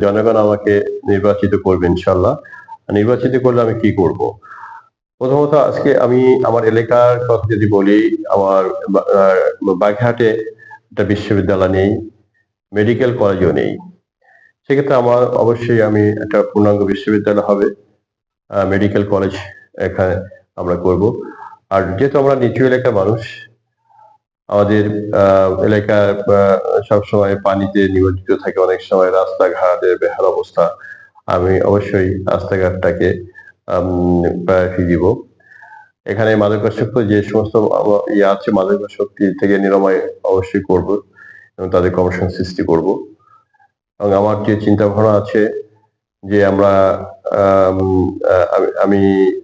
জনগণ আমাকে নির্বাচিত করবে ইনশাল্লাহ নির্বাচিত করলে আমি কি করব? প্রথমত আজকে আমি আমার এলাকার কথা যদি বলি আমার বা- আহ, বাগেরহাটে একটা বিশ্ববিদ্যালয় নেই মেডিকেল কলেজও নেই। সেক্ষেত্রে আমার অবশ্যই আমি একটা পূর্ণাঙ্গ বিশ্ববিদ্যালয় হবে মেডিকেল কলেজ এখানে আমরা করব। আর যেহেতু আমরা নিচু এলাকার মানুষ আমাদের আহ, সবসময় পানিতে নিমজ্জিত থাকে অনেক সময় রাস্তাঘাটের বেহাল অবস্থা। আমি অবশ্যই রাস্তাঘাটটাকে প্রায়োরিটি দিব। এখানে মাদকাসক্ত যে সমস্ত ইয়ে আছে মাদকাসক্তি থেকে নিরাময় অবশ্যই করব এবং তাদের কমিশন সৃষ্টি করব। এবং আমার যে চিন্তা ভাবনা আছে যে আমরা আমি- আমি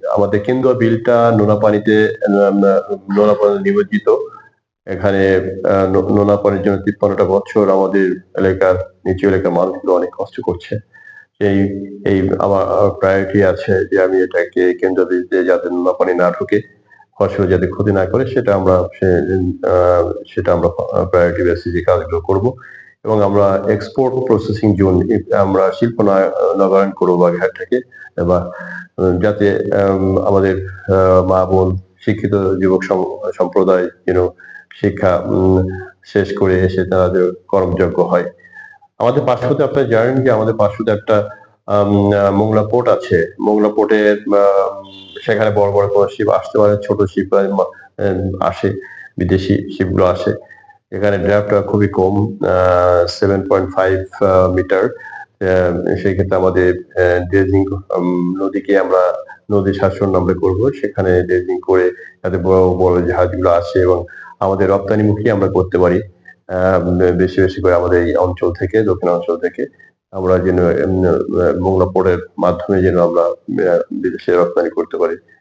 আমাদের কেন্দ্রীয় বিলটা নোনা পানিতে নোনা পানি নিমজ্জিত। এখানে নোনা পানির জন্য তিপ্পান্নটা বছর আমাদের এলাকার নিচু এলাকার মানুষগুলো অনেক কষ্ট করছে। এই এই আমার প্রায়োরিটি আছে যে আমি এটাকে কেন্দ্র বিলতে যাতে নোনা পানি না ঢুকে, ফসল যাতে ক্ষতি না করে, সেটা আমরা সেটা আমরা প্রায়োরিটি বেসিসে কাজগুলো করব। এবং আমরা এক্সপোর্ট প্রসেসিং জোন আমরা শিল্প নগরায়ণ করব বাগেরহাট থেকে। বা যাতে আমাদের মা বোন, শিক্ষিত যুবক সম্প্রদায় যেন শিক্ষা শেষ করে এসে তাদের কর্মযোগ্য হয়। আমাদের পার্শ্বতে আপনারা জানেন যে আমাদের পার্শ্বতে একটা মোংলা পোর্ট আছে। মোংলা পোর্টের সেখানে বড় বড় কোনো শিপ আসতে পারে, ছোট শিপ আসে, বিদেশি শিপগুলো আসে। এখানে ড্রাফটটা খুবই কম সেভেন পয়েন্ট ফাইভ মিটার সেই ক্ষেত্রে আমাদের ড্রেজিং নদীকে আমরা নদী শাসন আমরা করব। সেখানে ড্রেজিং করে যাতে বড় বড় জাহাজগুলো আসে এবং আমাদের রপ্তানিমুখী আমরা করতে পারি। বেশি বেশি করে আমাদের এই অঞ্চল থেকে দক্ষিণ অঞ্চল থেকে। আমরা যেন মোংলা পোর্টের মাধ্যমে যেন আমরা বিদেশে রপ্তানি করতে পারি।